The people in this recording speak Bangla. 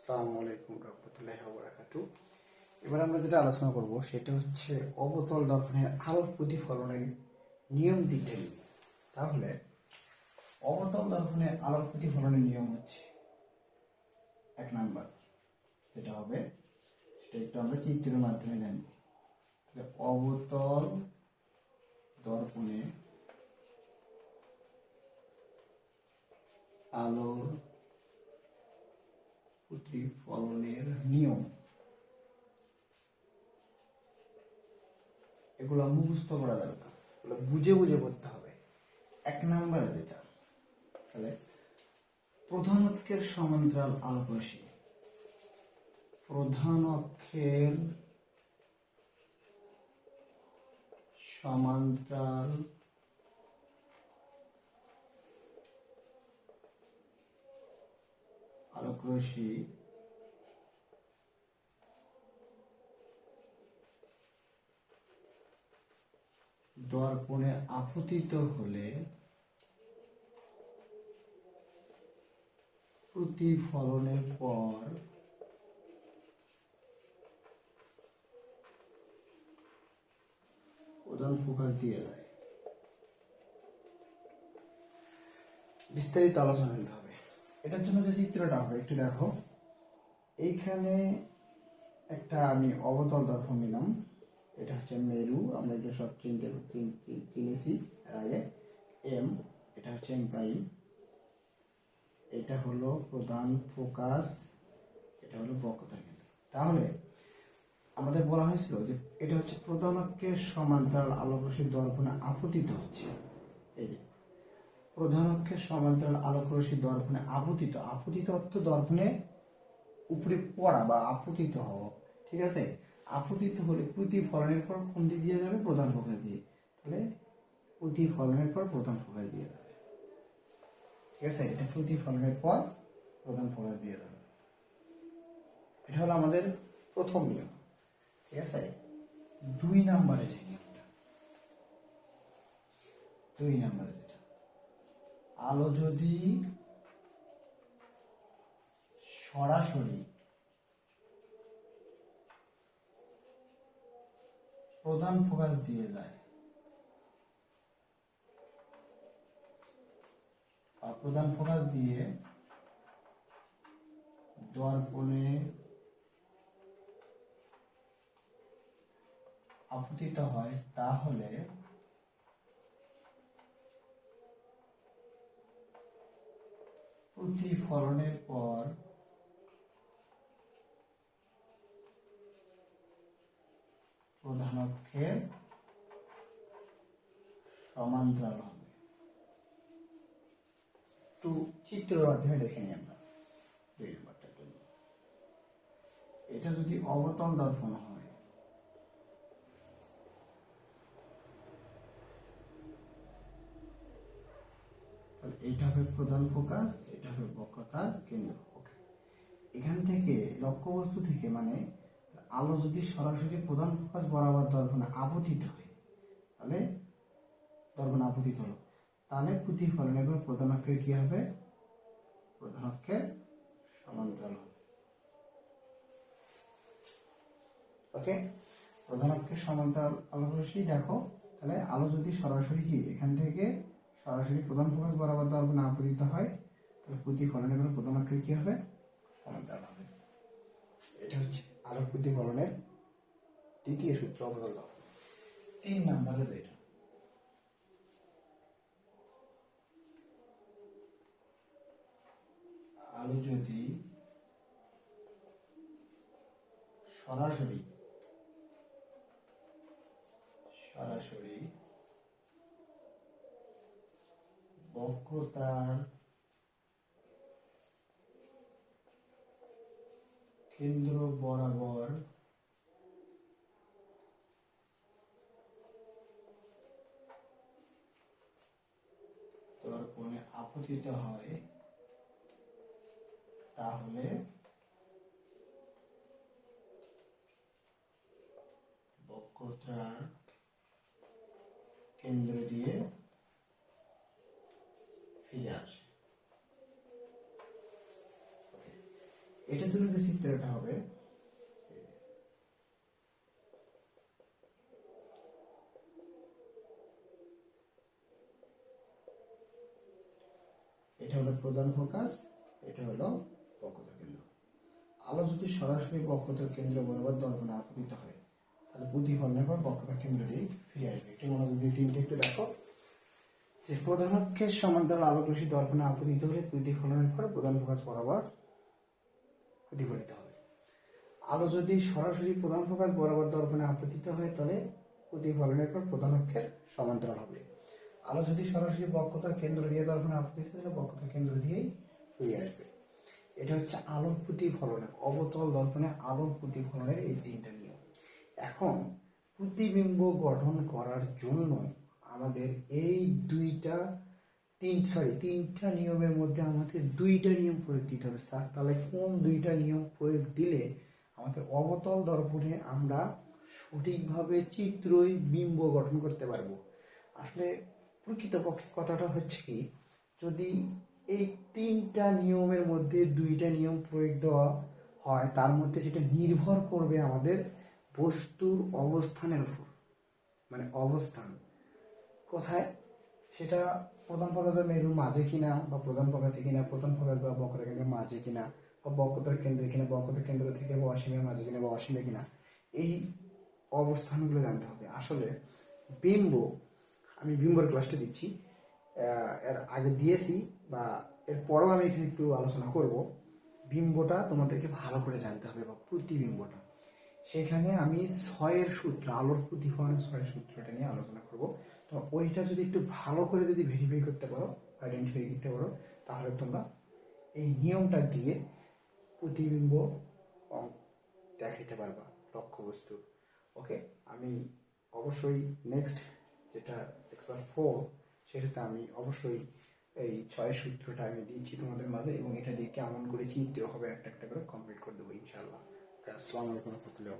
আসসালামু আলাইকুম রহমতুল্লাহ বরাকাতু এবার আমরা যেটা আলোচনা করব সেটা হচ্ছে অবতল দর্পণের আলোক প্রতিফলনের নিয়ম দিতে তাহলে অবতল দর্পণের আলোক প্রতিফলনের নিয়ম হচ্ছে এক নাম্বার যেটা হবে, সেটা একটু আমরা চিত্রের মাধ্যমে জানব। তাহলে অবতল দর্পণে আলোর প্রতিফলনের নিয়ম। এগুলো মুখস্থ করা না এগুলো বুঝে বুঝে করতে হবে। এক নম্বরে যেটা, তাহলে প্রধান অক্ষের সমান্তরাল আলোক রশ্মি প্রধান অক্ষের সমান্তরাল রশ্মি দর্পণে আপতিত হলে প্রতিফলনের পর প্রধান ফোকাস দিয়ে দেয়। বিস্তারিত আলোচনা এটার জন্য যে চিত্রটা হবে, একটু দেখো। এইখানে একটা আমি অবতল দর্পণ নিলাম। এটা হচ্ছে মেরু, আমরা এটা সব চিনতে চিন- চিন- চিনেছি এর আগে। এম, এটা হচ্ছে এম প্রাইম। এটা হলো প্রধান ফোকাস, এটা হলো বক্রতা কেন্দ্র। তাহলে আমাদের বলা হয়েছিল যে এটা হচ্ছে প্রধান অক্ষের সমান্তরাল আলোকরশ্মি দর্পণে আপতিত হচ্ছে। এই প্রধান অক্ষের সমান্তরাল আলোকরশ্মি দর্পণে আপতিত। আপতিত অর্থ দর্পণে উপরে পড়া বা আপতিত হওয়া, ঠিক আছে? আপতিত হলে প্রতিফলনের পর কোন দিক দিয়ে যাবে? প্রধান ফোকাস দিয়ে। তাহলে প্রতিফলনের পর প্রধান ফোকাস দিয়ে যাবে। ঠিক আছে? এটা প্রতিফলনের পর প্রধান ফোকাস দিয়ে যাবে। এটা হলো আমাদের প্রথম নিয়ম। ঠিক আছে? দুই নম্বরে যে নিয়মটা। দুই নম্বরে আলো যদি সরাসরি প্রধান ফোকাস দিয়ে যায় আর প্রধান ফোকাস দিয়ে দর্পণে আপতিত হয়, তাহলে প্রতিফলনের পর প্রধান অক্ষের সমান্তরাল হবে। একটু চিত্রের মাধ্যমে দেখে নিই আমরা। এটা যদি অবতল দর্পণ হয় তাহলে এটা হবে প্রধান ফোকাস, এটা হবে বক্রতার কেন্দ্র। ওকে এখান থেকে লক্ষ্যবস্তু থেকে মানে আলো যদি সরাসরি প্রধান ফোকাস বরাবর দর্পণে আপতিত হয়, তাহলে দর্পণ আপতিত হলো। তাহলে প্রতিফলনের পর প্রধান অক্ষের কি হবে? প্রধান অক্ষের সমান্তরাল ওকে প্রধান অক্ষের সমান্তরাল আলো দেখো, তাহলে আলো যদি সরাসরি কি? এখান থেকে সরাসরি প্রধান ফোকাস বরাবর দর্পণে আপতিত হয়, তাহলে প্রতিফলনের পর প্রধান অক্ষের কি হবে? সমান্তরাল হবে। এটা হচ্ছে আলোক প্রতিফলনের দ্বিতীয় সূত্র দর্পণ তিন নম্বরে এটা। আলো যদি সরাসরি সরাসরি বক্রতার কেন্দ্র বরাবর দর্পণে আপতিত হয় তাহলে বক্রতার কেন্দ্র দিয়ে ফিরে আসে. এটার জন্য যে চিত্রটা হবে। এটা হলো প্রধান ফোকাস, এটা হলো বক্ষতার কেন্দ্র। আলো যদি সরাসরি বক্ষতার কেন্দ্র বরাবর দর্পণে আপতিত হয়, তাহলে বুদ্ধি প্রতিফলনের পর বক্ষতার কেন্দ্র দিয়ে ফিরে আসবে। একটু মনোযোগ দিয়ে তিনটে একটু দেখো। যে প্রধান অক্ষের সমান্তরাল আলোক রশ্মি দর্পণে আপতিত হলে প্রতিফলনের পর প্রধান ফোকাস বরাবর প্রতিফলিত হবে। আলো যদি সরাসরি প্রধান ফোকাস বরাবর দর্পণে আপতিত হয়, তাহলে প্রতিফলনের পর প্রধান অক্ষের সমান্তরাল হবে। আলো যদি সরাসরি বক্ষতার কেন্দ্র দিয়ে দর্পণে আপতিত হয়, তাহলে বক্ষতার কেন্দ্র দিয়েই ফিরে আসবে। এটা হচ্ছে আলোর প্রতিফলনের অবতল দর্পণে আলোর প্রতিফলনের এই তিনটা নিয়ম। এখন প্রতিবিম্ব গঠন করার জন্য আমাদের এই দুইটা, তিন সরি তিনটা নিয়মের মধ্যে আমাদের দুইটা নিয়ম প্রয়োগ দিতে হবে। স্যার, তাহলে কোন দুইটা নিয়ম প্রয়োগ দিলে আমাদের অবতল দর্পণে আমরা সঠিকভাবে চিত্রই বিম্ব গঠন করতে পারব? আসলে প্রকৃতপক্ষে কথাটা হচ্ছে কি, যদি এই তিনটা নিয়মের মধ্যে দুইটা নিয়ম প্রয়োগ দেওয়া হয়, তার মধ্যে সেটা নির্ভর করবে আমাদের বস্তুর অবস্থানের উপর। মানে অবস্থান। কোথায়? সেটা প্রধান পদার্থ মেরুর মাঝে কিনা বা প্রধান প্রকাশে কিনা প্রধান প্রকাশ বা বক্র কেন্দ্রের মাঝে কিনা বা বক্রতার কেন্দ্রে কিনা বক্রতার কেন্দ্র থেকে বা অসীমের মাঝে কিনা বা অসীমে কিনা, এই অবস্থানগুলো জানতে হবে। আসলে বিম্ব, আমি বিম্বর ক্লাসটা দিচ্ছি এর আগে দিয়েছি বা এর পরেও আমি এখানে একটু আলোচনা করব। বিম্বটা তোমাদেরকে ভালো করে জানতে হবে বা প্রতিবিম্বটা সেখানে আমি ছয়ের সূত্র, আলোর প্রতিফলনের ছয়ের সূত্রটা নিয়ে আলোচনা করব। তো ওইটা যদি একটু ভালো করে যদি ভেরিফাই করতে পারো আইডেন্টিফাই করতে পারো, তাহলে তোমরা এই নিয়মটা দিয়ে প্রতিবিম্ব দেখাইতে পারবা, লক্ষ্যবস্তু। ওকে আমি অবশ্যই নেক্সট যেটা এক্সাম ফোর সেটাতে আমি অবশ্যই এই ছয় সূত্রটা আমি দিচ্ছি তোমাদের মাঝে এবং এটা দিয়ে কেমন করে চিনতে হবে একটা একটা করে কমপ্লিট করে দেবো ইনশাআল্লাহ। আসসালামু আলাইকুম রহমতুল্লাহ